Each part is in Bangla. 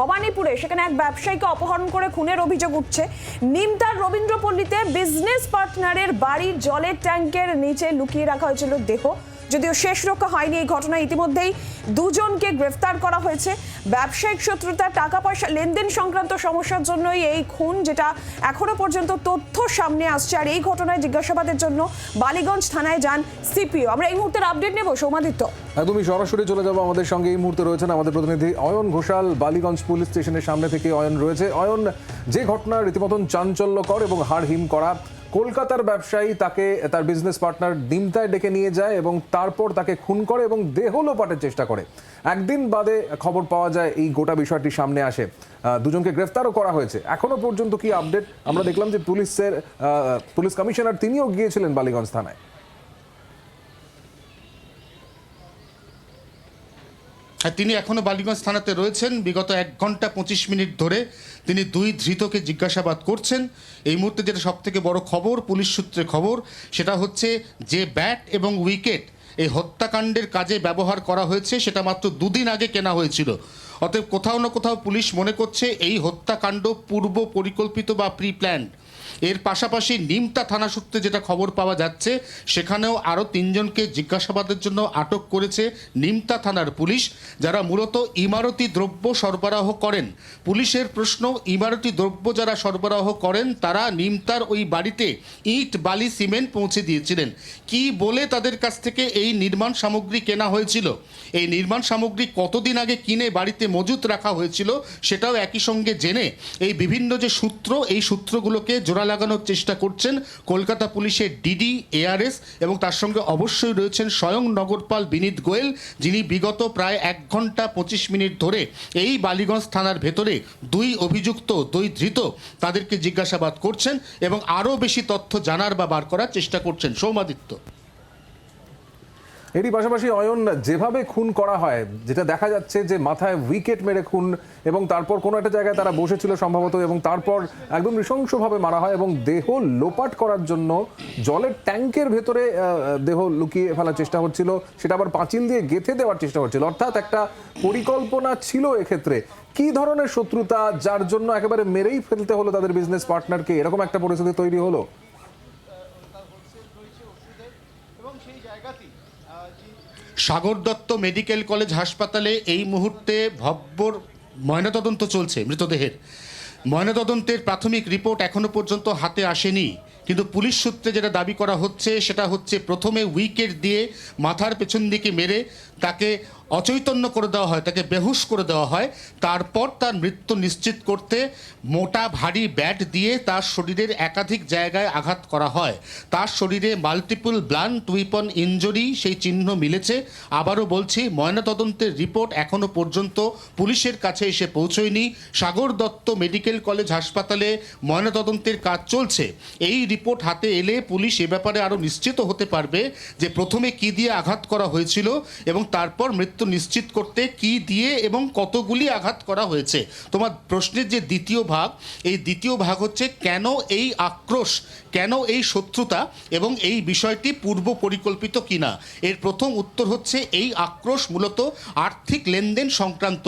ভবানীপুরে, সেখানে এক ব্যবসায়ীকে অপহরণ করে খুনের অভিযোগ উঠছে। নিমতার রবীন্দ্রপল্লীতে বিজনেস পার্টনারের বাড়ির জলের ট্যাঙ্কের নিচে লুকিয়ে রাখা হয়েছিল দেহ। যদিও শেষ রক্ষা হয়নি এই ঘটনায় ইতিমধ্যেই দুজনকে গ্রেফতার করা হয়েছে। ব্যবসায়িক শত্রুতা টাকা পয়সা লেনদেন সংক্রান্ত সমস্যার জন্যই এই খুন যেটা এখনও পর্যন্ত তথ্য সামনে আসছে। আর এই ঘটনায় জিজ্ঞাসাবাদের জন্য বালিগঞ্জ থানায় যান সিপিও। আমরা এই মুহূর্তের আপডেট নেব, সৌমাদিত্য। একদমই সরাসরি চলে যাব। আমাদের সঙ্গে এই মুহূর্তে রয়েছেন আমাদের প্রতিনিধি অয়ন ঘোষাল, বালিগঞ্জ পুলিশ স্টেশনের সামনে থেকে অয়ন রয়েছে। অয়ন, যে ঘটনা রীতিমতন চাঞ্চল্যকর এবং হাড় হিম করা কলকাতার ব্যবসায়ী তাকে, তার বিজনেস পার্টনার দিমতায় ডেকে নিয়ে যায় এবং তারপর তাকে খুন করে এবং দেহ লোপাটের চেষ্টা করে। একদিন বাদে খবর পাওয়া যায়, এই গোটা বিষয়টি সামনে আসে। দুজনকে গ্রেফতারও করা হয়েছে। এখনও পর্যন্ত কি আপডেট আমরা দেখলাম যে পুলিশের পুলিশ কমিশনার তিনিও গিয়েছিলেন বালিগঞ্জ থানায়। তিনি এখনও বালিগঞ্জ থানাতে রয়েছেন। বিগত এক ঘণ্টা পঁচিশ মিনিট ধরে তিনি দুই ধৃতকে জিজ্ঞাসাবাদ করছেন। এই মুহূর্তে যেটা সব থেকে বড় খবর, পুলিশ সূত্রে খবর, সেটা হচ্ছে যে ব্যাট এবং উইকেট এই হত্যাকাণ্ডের কাজে ব্যবহার করা হয়েছে, সেটা মাত্র দুদিন আগে কেনা হয়েছিল। অতএব কোথাও না কোথাও পুলিশ মনে করছে, এই হত্যাকাণ্ড পূর্ব পরিকল্পিত বা প্রি প্ল্যান্ড এর পাশাপাশি নিমতা থানা সূত্রে যেটা খবর পাওয়া যাচ্ছে, সেখানেও আরও তিনজনকে জিজ্ঞাসাবাদের জন্য আটক করেছে নিমতা থানার পুলিশ, যারা মূলত ইমারতি দ্রব্য সরবরাহ করেন। পুলিশের প্রশ্ন, ইমারতি দ্রব্য যারা সরবরাহ করেন, তারা নিমতার ওই বাড়িতে ইট, বালি, সিমেন্ট পৌঁছে দিয়েছিলেন। কি বলে তাদের কাছ থেকে এই নির্মাণ সামগ্রী কেনা হয়েছিল? এই নির্মাণ সামগ্রী কতদিন আগে কিনে বাড়িতে মজুত রাখা হয়েছিল, সেটাও একই সঙ্গে জেনে এই বিভিন্ন যে সূত্র, এই সূত্রগুলোকে জোড়া লাগানোর চেষ্টা করছেন কলকাতা পুলিশের ডিডি, এআরএস এবং তার সঙ্গে অবশ্যই রয়েছেন স্বয়ং নগরপাল বিনীত গোয়েল, যিনি বিগত প্রায় এক ঘণ্টা পঁচিশ মিনিট ধরে এই বালিগঞ্জ থানার ভেতরে দুই অভিযুক্ত, দুই ধৃত তাদেরকে জিজ্ঞাসাবাদ করছেন এবং আরও বেশি তথ্য জানার বা বার করার চেষ্টা করছেন সৌমাদিত্য। এরই পাশাপাশি অয়ন, যেভাবে খুন করা হয়, যেটা দেখা যাচ্ছে যে মাথায় উইকেট মেরে খুন এবং তারপর কোনো একটা জায়গায় তারা বসেছিল সম্ভবত এবং তারপর একদম নৃশংসভাবে মারা হয় এবং দেহ লোপাট করার জন্য জলের ট্যাঙ্কের ভেতরে দেহ লুকিয়ে ফেলার চেষ্টা হচ্ছিল। সেটা আবার পাঁচিল দিয়ে গেঁথে দেওয়ার চেষ্টা হচ্ছিল। অর্থাৎ একটা পরিকল্পনা ছিল এক্ষেত্রে। কি ধরনের শত্রুতা যার জন্য একেবারে মেরেই ফেলতে হলো তাদের বিজনেস পার্টনারকে এরকম একটা পরিস্থিতি তৈরি হলো? সাগর দত্ত মেডিকেল কলেজ হাসপাতালে এই মুহূর্তে ভব্যর ময়নাতদন্ত চলছে মৃতদেহের। ময়নাতদন্তের প্রাথমিক রিপোর্ট এখনও পর্যন্ত হাতে আসেনি। কিন্তু পুলিশ সূত্রে যেটা দাবি করা হচ্ছে, সেটা হচ্ছে প্রথমে উইকেট দিয়ে মাথার পেছন দিকে মেরে তাকে অচৈতন্য করে দেওয়া হয়, তাকে বেহুশ করে দেওয়া হয়। তারপর তার মৃত্যু নিশ্চিত করতে মোটা ভারী ব্যাট দিয়ে তার শরীরের একাধিক জায়গায় আঘাত করা হয়। তার শরীরে মাল্টিপল ব্লান্ট উইপন ইঞ্জুরি সেই চিহ্ন মিলেছে। আবারও বলছি, ময়নাতদন্তের রিপোর্ট এখনও পর্যন্ত পুলিশের কাছে এসে পৌঁছয়নি। সাগর দত্ত মেডিকেল কলেজ হাসপাতালে ময়নাতদন্তের কাজ চলছে। এই রিপোর্ট হাতে এলে পুলিশ এ ব্যাপারে আরও নিশ্চিত হতে পারবে যে প্রথমে কি দিয়ে আঘাত করা হয়েছিল এবং তারপর মৃত্যু নিশ্চিত করতে কি দিয়ে এবং কতগুলি আঘাত করা হয়েছে? তোমার প্রশ্নের যে দ্বিতীয় ভাগ, এই দ্বিতীয় ভাগ হচ্ছে কেন এই আক্রোশ, কেন এই শত্রুতা এবং এই বিষয়টি পূর্ব পরিকল্পিত কিনা? এর প্রথম উত্তর হচ্ছে এই আক্রোশ মূলত আর্থিক লেনদেন সংক্রান্ত।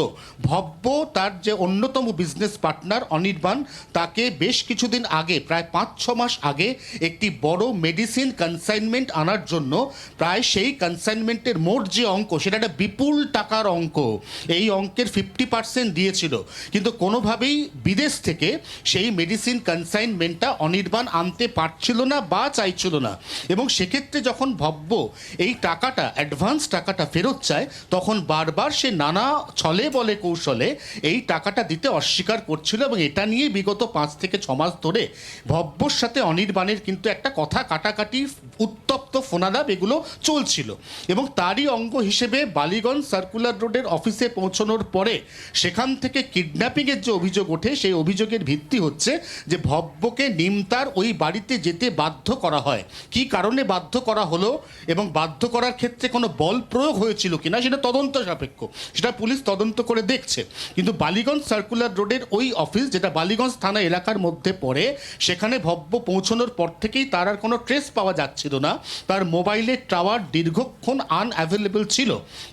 ভব্য তার যে অন্যতম বিজনেস পার্টনার অনির্বাণ, তাকে বেশ কিছুদিন আগে, প্রায় পাঁচ ছ মাস আগে, একটি বড় মেডিসিন কনসাইনমেন্ট আনার জন্য, প্রায় সেই কনসাইনমেন্টের মোট যে অঙ্ক সেটা একটা বিপুল টাকার অঙ্ক। এই অঙ্কের ফিফটি পার্সেন্ট দিয়েছিল। কিন্তু কোনোভাবেই বিদেশ থেকে সেই মেডিসিন কনসাইনমেন্টটা অনির্বাণ আনতে পারছিল না বা চাইছিল না। এবং সেক্ষেত্রে যখন ভব্য এই টাকাটা অ্যাডভান্স টাকাটা ফেরত চায়, তখন বারবার সে নানা ছলে বলে কৌশলে এই টাকাটা দিতে অস্বীকার করছিল এবং এটা নিয়ে বিগত পাঁচ থেকে ছ মাস ধরে ভব্যর সাথে অনির্বাণের কিন্তু একটা কথা কাটাকাটি উত্তপ্ত ফোনালাপ এগুলো চলছিল। এবং তারই অঙ্গ হিসেবে বালিগঞ্জ সার্কুলার রোডের অফিসে পৌঁছানোর পরে সেখান থেকে কিডন্যাপিংয়ের যে অভিযোগ ওঠে, সেই অভিযোগের ভিত্তি হচ্ছে যে ভব্যকে নিমতার ওই বাড়িতে যেতে বাধ্য করা হয়। কি কারণে বাধ্য করা হলো এবং বাধ্য করার ক্ষেত্রে কোনো বল প্রয়োগ হয়েছিল কিনা, সেটা তদন্ত সাপেক্ষ। সেটা পুলিশ তদন্ত করে দেখছে। কিন্তু বালিগঞ্জ সার্কুলার রোডের ওই অফিস, যেটা বালিগঞ্জ থানা এলাকার মধ্যে পড়ে, সেখানে ভব্য পৌঁছানোর পর থেকেই তার আর কোনো ট্রেস পাওয়া যাচ্ছিল না। তার মোবাইলের টাওয়ার দীর্ঘক্ষণ আনঅ্যাভেলেবল ছিল। ছিল।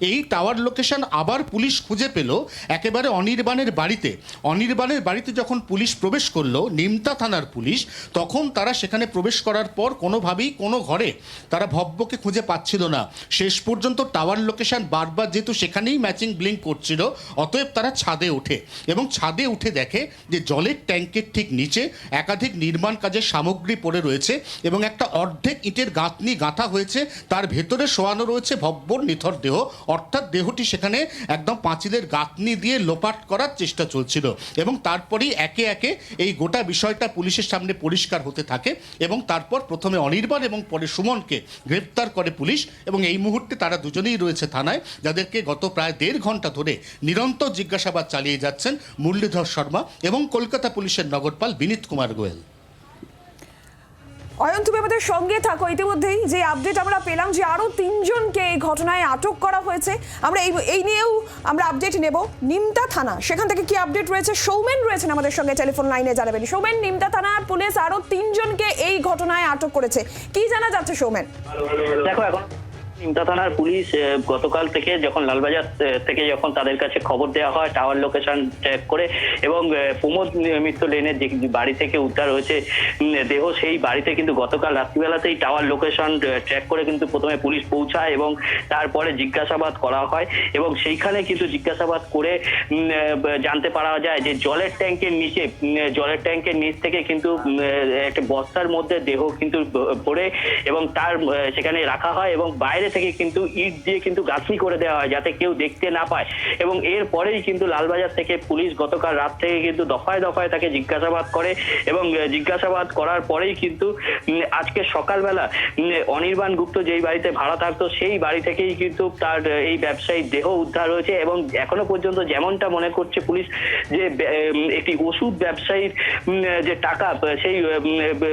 এই টাওয়ার লোকেশন আবার পুলিশ খুঁজে পেল একেবারে অনির্বাণের বাড়িতে। অনির্বাণের বাড়িতে যখন পুলিশ প্রবেশ করল, নিমতা থানার পুলিশ, তখন তারা সেখানে প্রবেশ করার পর কোনোভাবেই কোনো ঘরে তারা ভব্যকে খুঁজে পাচ্ছিল না। শেষ পর্যন্ত টাওয়ার লোকেশন বারবার যেহেতু সেখানেই ম্যাচিং ব্লিঙ্ক করছিল, অতএব তারা ছাদে ওঠে এবং ছাদে উঠে দেখে যে জলের ট্যাঙ্কের ঠিক নিচে একাধিক নির্মাণ কাজের সামগ্রী পড়ে রয়েছে এবং একটা অর্ধেক ইটের গাঁথনি গাঁথা হয়েছে, তার ভেতরে শোয়ানো রয়েছে ভব্যর নিথর দেহ, অর্থাৎ দেহটি সেখানে একদম পাঁচিলের গাঁথনি দিয়ে লোপাট করার চেষ্টা চলছিল এবং তারপরেই একে একে এই গোটা বিষয়টা পুলিশের সামনে পরিষ্কার হতে থাকে এবং তারপর প্রথমে অনির্বাণ এবং পরে সুমনকে গ্রেপ্তার করে পুলিশ এবং এই মুহূর্তে তারা দুজনেই রয়েছে থানায়, যাদেরকে গত প্রায় দেড় ঘণ্টা ধরে নিরন্তর জিজ্ঞাসাবাদ চালিয়ে যাচ্ছেন মুরলীধর শর্মা এবং কলকাতা পুলিশের নগরপাল বিনীত কুমার গোয়েল। অয়ন, তুমি আমাদের সঙ্গে থাকো ইতিমধ্যেই। যে আপডেট আমরা পেলাম যে আরও তিনজনকে এই ঘটনায় আটক করা হয়েছে, আমরা এই এই নিয়েও আমরা আপডেট নেব। নিমতা থানা, সেখান থেকে কি আপডেট রয়েছে? সৌমেন রয়েছেন আমাদের সঙ্গে টেলিফোন লাইনে জানাবেন। সৌমেন, নিমতা থানার পুলিশ আরও তিনজনকে এই ঘটনায় আটক করেছে। কি জানা যাচ্ছে সৌমেন? দেখো, এখন নিমতা থানার পুলিশ গতকাল থেকে যখন লালবাজার থেকে যখন তাদের কাছে খবর দেওয়া হয় টাওয়ার লোকেশন ট্র্যাক করে এবং প্রমোদ মিত্র লেনের যে বাড়ি থেকে উদ্ধার হয়েছে দেহ, সেই বাড়িতে কিন্তু গতকাল রাত্রিবেলাতেই টাওয়ার লোকেশন ট্র্যাক করে কিন্তু প্রথমে পুলিশ পৌঁছায় এবং তারপরে জিজ্ঞাসাবাদ করা হয় এবং সেইখানে কিন্তু জিজ্ঞাসাবাদ করে জানতে পারা যায় যে জলের ট্যাঙ্কের নিচে জলের ট্যাঙ্কের নিচ থেকে কিন্তু একটা বস্তার মধ্যে দেহ কিন্তু পড়ে এবং তার সেখানে রাখা হয় এবং বাইরে থেকে কিন্তু ইট দিয়ে কিন্তু গাঁথনি করে দেওয়া হয় যাতে কেউ দেখতে না পায়। এবং এরপরেই কিন্তু লালবাজার থেকে পুলিশ গতকাল রাত থেকে কিন্তু দফায় দফায় তাকে জিজ্ঞাসাবাদ করে এবং জিজ্ঞাসাবাদ করার পরেই কিন্তু আজকে সকালবেলা অনির্বাণ গুপ্ত যেই বাড়িতে ভাড়া থাকতো সেই বাড়ি থেকেই কিন্তু তার এই ব্যবসায়ীর দেহ উদ্ধার হয়েছে এবং এখনও পর্যন্ত যেমনটা মনে করছে পুলিশ যে একটি ওষুধ ব্যবসায়ীর যে টাকা সেই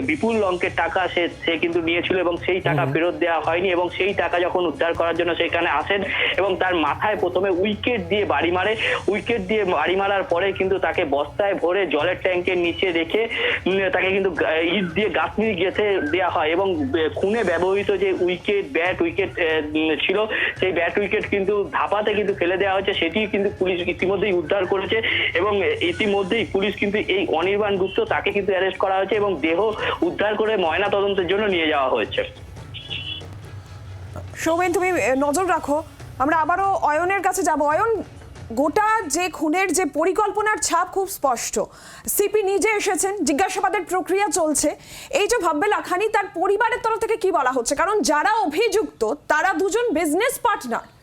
বিপুল অঙ্কের টাকা সে সে কিন্তু নিয়েছিল এবং সেই টাকা ফেরত দেওয়া হয়নি এবং সেই টাকা যখন উদ্ধার করার জন্য সেখানে আসেন এবং তার মাথায় প্রথমে উইকেট দিয়ে বাড়ি মারে। উইকেট দিয়ে বাড়ি মারার পরে কিন্তু তাকে বস্তায় ভরে জলের ট্যাঙ্কের নিচে রেখে তাকে কিন্তু ইট দিয়ে গাঁথনি গেঁথে দেওয়া হয় এবং খুনে ব্যবহৃত যে উইকেট, ব্যাট উইকেট ছিল, সেই ব্যাট উইকেট কিন্তু ধাপাতে কিন্তু ফেলে দেওয়া হয়েছে। সেটি কিন্তু পুলিশ ইতিমধ্যেই উদ্ধার করেছে এবং ইতিমধ্যেই পুলিশ কিন্তু এই অনির্বাণ গুপ্ত তাকে কিন্তু অ্যারেস্ট করা হয়েছে এবং দেহ উদ্ধার করে ময়না তদন্তের জন্য নিয়ে যাওয়া হয়েছে। সৌমেন, তুমি নজর রাখো। আমরা আবারও অয়নের কাছে যাব। অয়ন, গোটা যে খুনের যে পরিকল্পনার ছাপ খুব স্পষ্ট। সিপি নিজে এসেছেন, জিজ্ঞাসাবাদের প্রক্রিয়া চলছে। এই যে ভাববে লাখানি তার পরিবারের তরফ থেকে কি বলা হচ্ছে? কারণ যারা অভিযুক্ত, তারা দুজন বিজনেস পার্টনার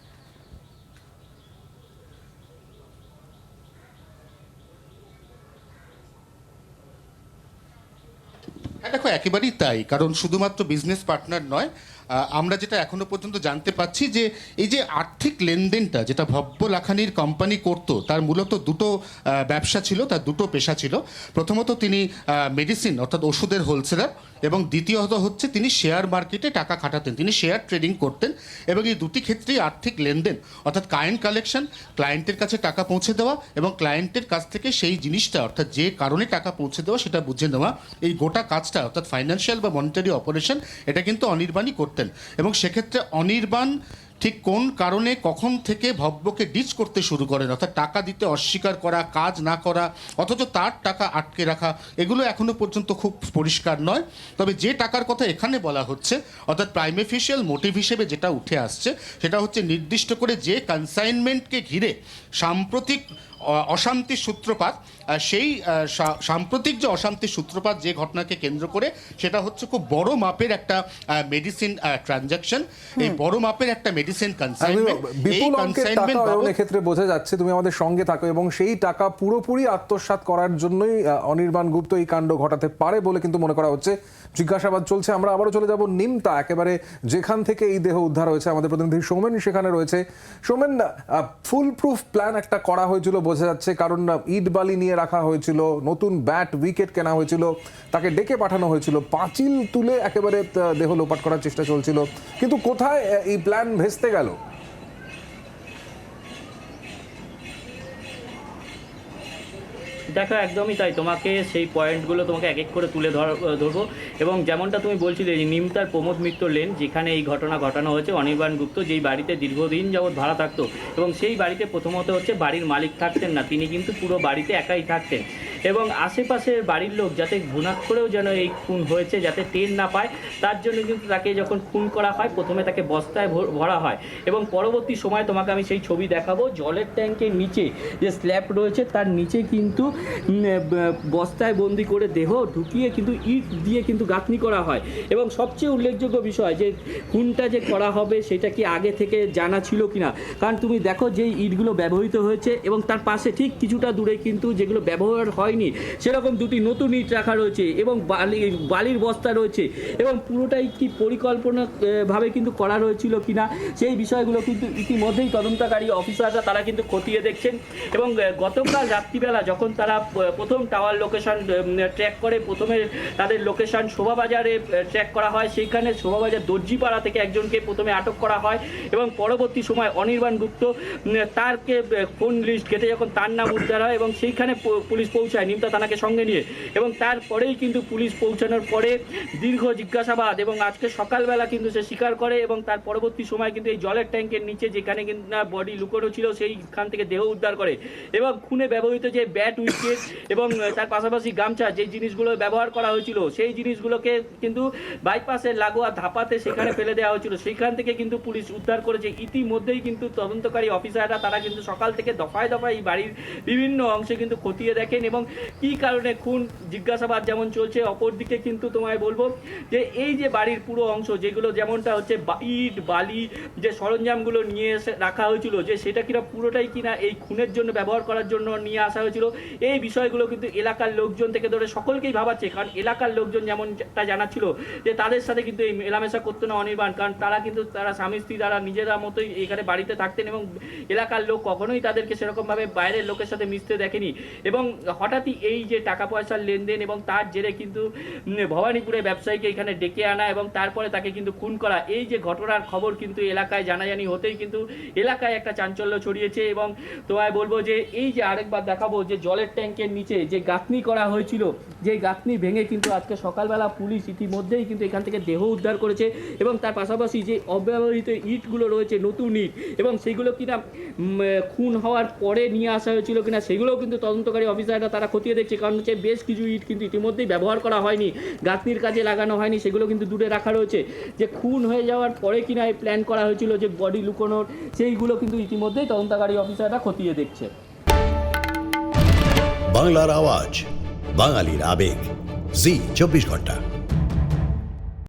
দেখো, একেবারেই তাই। কারণ শুধুমাত্র বিজনেস পার্টনার নয় আমরা যেটা এখনও পর্যন্ত জানতে পাচ্ছি যে এই যে আর্থিক লেনদেনটা, যেটা ভব্য লাখানির কোম্পানি করত, তার মূলত দুটো ব্যবসা ছিল, তার দুটো পেশা ছিল। প্রথমত তিনি মেডিসিন অর্থাৎ ওষুধের হোলসেলার এবং দ্বিতীয়ত হচ্ছে তিনি শেয়ার মার্কেটে টাকা খাটাতেন, তিনি শেয়ার ট্রেডিং করতেন এবং এই দুটি ক্ষেত্রেই আর্থিক লেনদেন, অর্থাৎ ক্লায়েন্ট কালেকশন ক্লায়েন্টের কাছে টাকা পৌঁছে দেওয়া এবং ক্লায়েন্টের কাছ থেকে সেই জিনিসটা, অর্থাৎ যে কারণে টাকা পৌঁছে দেওয়া সেটা বুঝে নেওয়া, এই গোটা কাজটা, অর্থাৎ ফাইন্যান্সিয়াল বা মনিটারি অপারেশন এটা কিন্তু অনির্বাণই করতেন। এবং সেক্ষেত্রে অনির্বাণ ঠিক কোন কারণে কখন থেকে ভব্যকে ডিচ করতে শুরু করেন? অর্থাৎ টাকা দিতে অস্বীকার করা, কাজ না করা, অথচ তার টাকা আটকে রাখা, এগুলো এখনও পর্যন্ত খুব পরিষ্কার নয়। তবে যে টাকার কথা এখানে বলা হচ্ছে, অর্থাৎ প্রাইমেফিশিয়াল মোটিভ হিসেবে যেটা উঠে আসছে, সেটা হচ্ছে নির্দিষ্ট করে যে কনসাইনমেন্টকে ঘিরে সাম্প্রতিক অশান্তির সূত্রপাত সেই সাম্প্রতিক যে অশান্তির সূত্রপাত যে ঘটনাকে কেন্দ্র করে সেটা হচ্ছে খুব বড় মাপের একটা মেডিসিন ট্রানজাকশন এই বড় মাপের একটা মেডিসিন কনসাইনমেন্ট এক্ষেত্রে বোঝা যাচ্ছে তুমি আমাদের সঙ্গে থাকো এবং সেই টাকা পুরোপুরি আত্মসাৎ করার জন্যই অনির্বাণ গুপ্ত এই কাণ্ড ঘটাতে পারে বলে কিন্তু মনে করা হচ্ছে। জিজ্ঞাসাবাদ চলছে আমরা আবারও চলে যাব নিমতা একেবারে যেখান থেকে এই দেহ উদ্ধার হয়েছে। আমাদের প্রতিনিধি সৌমেন সেখানে রয়েছে। সৌমেন ফুল প্রুফ প্ল্যান একটা করা হয়েছিল বোঝা যাচ্ছে কারণ ইট বালি নিয়ে রাখা হয়েছিল, নতুন ব্যাট, উইকেট কেনা হয়েছিল, তাকে ডেকে পাঠানো হয়েছিল, পাঁচিল তুলে একেবারে দেহ লোপাট করার চেষ্টা চলছিল। কিন্তু কোথায় এই প্ল্যান ভেস্তে গেল? দেখো, একদমই তাই। তোমাকে সেই পয়েন্টগুলো তোমাকে এক এক করে তুলে ধর ধরবো। এবং যেমনটা তুমি বলছিলে যে নিমতার প্রমোদ মিত্র লেন, যেখানে এই ঘটনা ঘটানো হয়েছে, অনির্বাণ গুপ্ত যেই বাড়িতে দীর্ঘদিন যাবৎ ভাড়া থাকতো, এবং সেই বাড়িতে প্রথমত হচ্ছে বাড়ির মালিক থাকতেন না, তিনি কিন্তু পুরো বাড়িতে একাই থাকতেন। এবং আশেপাশের বাড়ির লোক যাতে গুণাক করেও যেন এই খুন হয়েছে, যাতে টের না পায়, তার জন্য কিন্তু তাকে যখন খুন করা হয়, প্রথমে তাকে বস্তায় ভর- হয়। এবং পরবর্তী সময় তোমাকে আমি সেই ছবি দেখাবো, জলের ট্যাঙ্কের নিচে যে স্ল্যাব রয়েছে, তার নিচে কিন্তু বস্তায় বন্দি করে দেহ ঢুকিয়ে কিন্তু ইট দিয়ে কিন্তু গাঁথনি করা হয়। এবং সবচেয়ে উল্লেখযোগ্য বিষয় যে, খুনটা যে করা হবে, সেটা কি আগে থেকে জানা ছিল কিনা? কারণ তুমি দেখো যে ইটগুলো ব্যবহৃত হয়েছে এবং তার পাশে ঠিক কিছুটা দূরে কিন্তু যেগুলো ব্যবহার হয়নি। সেরকম দুটি নতুন ইট রাখা রয়েছে এবং বালি, বালির বস্তা রয়েছে এবং পুরোটাই কি পরিকল্পনা ভাবে কিন্তু করা রয়েছিল কিনা সেই বিষয়গুলো কিন্তু ইতিমধ্যেই তদন্তকারী অফিসাররা তারা কিন্তু খতিয়ে দেখছেন এবং গতকাল রাত্রিবেলা যখন তারা প্রথম টাওয়ার লোকেশন ট্র্যাক করে প্রথমে তাদের লোকেশন শোভাবাজারে ট্র্যাক করা হয়। সেইখানে শোভাবাজার দর্জিপাড়া থেকে একজনকে প্রথমে আটক করা হয় এবং পরবর্তী সময় অনির্বাণ গুপ্ত তারকে ফোন লিস্ট কেটে যখন তার নাম উদ্ধার হয় এবং সেইখানে পুলিশ পুলিশ পৌঁছায় নিমতা থানাকে সঙ্গে নিয়ে এবং তারপরেই কিন্তু পুলিশ পৌঁছানোর পরে দীর্ঘ জিজ্ঞাসাবাদ এবং আজকে সকালবেলা কিন্তু সে স্বীকার করে এবং তার পরবর্তী সময় কিন্তু এই জলের ট্যাঙ্কের নিচে যেখানে কিন্তু না বডি লুকোনো ছিল সেইখান থেকে দেহ উদ্ধার করে এবং খুনে ব্যবহৃত যে ব্যাট, উইকেট এবং তার পাশাপাশি গামছা যে জিনিসগুলো ব্যবহার করা হয়েছিল সেই জিনিসগুলোকে কিন্তু বাইপাসের লাগোয়া ধাপাতে সেখানে ফেলে দেওয়া হয়েছিল। সেইখান থেকে কিন্তু পুলিশ উদ্ধার করেছে। ইতিমধ্যেই কিন্তু তদন্তকারী অফিসাররা তারা কিন্তু সকাল থেকে দফায় দফায় এই বাড়ির বিভিন্ন অংশে কিন্তু খতিয়ে দেখেন এবং কী কারণে খুন? জিজ্ঞাসাবাদ যেমন চলছে, অপরদিকে কিন্তু তোমায় বলব যে এই যে বাড়ির পুরো অংশ, যেগুলো যেমনটা হচ্ছে ইট, বালি, যে সরঞ্জামগুলো নিয়ে এসে রাখা হয়েছিল, যে সেটা কিনা পুরোটাই কিনা এই খুনের জন্য ব্যবহার করার জন্য নিয়ে আসা হয়েছিল, এই বিষয়গুলো কিন্তু এলাকার লোকজন থেকে ধরে সকলকেই ভাবাচ্ছে। কারণ এলাকার লোকজন যেমনটা জানাচ্ছিল যে তাদের সাথে কিন্তু এই মেলামেশা করতো না অনির্বাণ, কারণ তারা কিন্তু তারা স্বামী, স্ত্রী, তারা নিজেরা মতোই এখানে বাড়িতে থাকতেন এবং এলাকার লোক কখনোই তাদেরকে সেরকমভাবে বাইরের লোকের সাথে মিশতে দেখেনি। এবং হঠাৎই এই যে টাকা পয়সার লেনদেন এবং তার জেরে কিন্তু ভবানীপুরে ব্যবসায়ীকে এখানে ডেকে আনা এবং তারপরে তাকে কিন্তু খুন করা। এই যে ঘটনার খবর কিন্তু এলাকায় জানাজানি হতেই কিন্তু এলাকায় একটা চাঞ্চল্য ছড়িয়েছে এবং তোমায় বলব যে, এই যে আরেকবার দেখাবো যে জলের ট্যাঙ্কের নিচে যে গাঁথনি করা হয়েছিল যে গাঁথনি ভেঙে কিন্তু আজকে সকালবেলা পুলিশ ইতিমধ্যেই কিন্তু এখান থেকে দেহ উদ্ধার করেছে এবং তার পাশাপাশি যে অব্যবহৃত ইটগুলো রয়েছে, নতুন ইট এবং সেগুলো কিনা খুন হওয়ার পরে নিয়ে আসা হয়েছিল কিনা, সেগুলোও কিন্তু তদন্তকারী অফিসাররা তারা খতিয়ে দেখছে, কারণ হচ্ছে বেশ কিছু ইট কিন্তু ইতিমধ্যেই ব্যবহার করা হয়নি। গাঁথনির কাজে লাগানো হয়নি, সেগুলো কিন্তু দূরে রাখা রয়েছে। যে খুন হয়ে যাওয়ার পরে কিনা এই প্ল্যান করা হয়েছিল যে বডি লুকোনোর, সেইগুলো কিন্তু ইতিমধ্যেই তদন্তকারী অফিসাররা খতিয়ে দেখছে। বাংলার আওয়াজ, বাঙালির আবেগ। জি, চব্বিশ ঘণ্টা।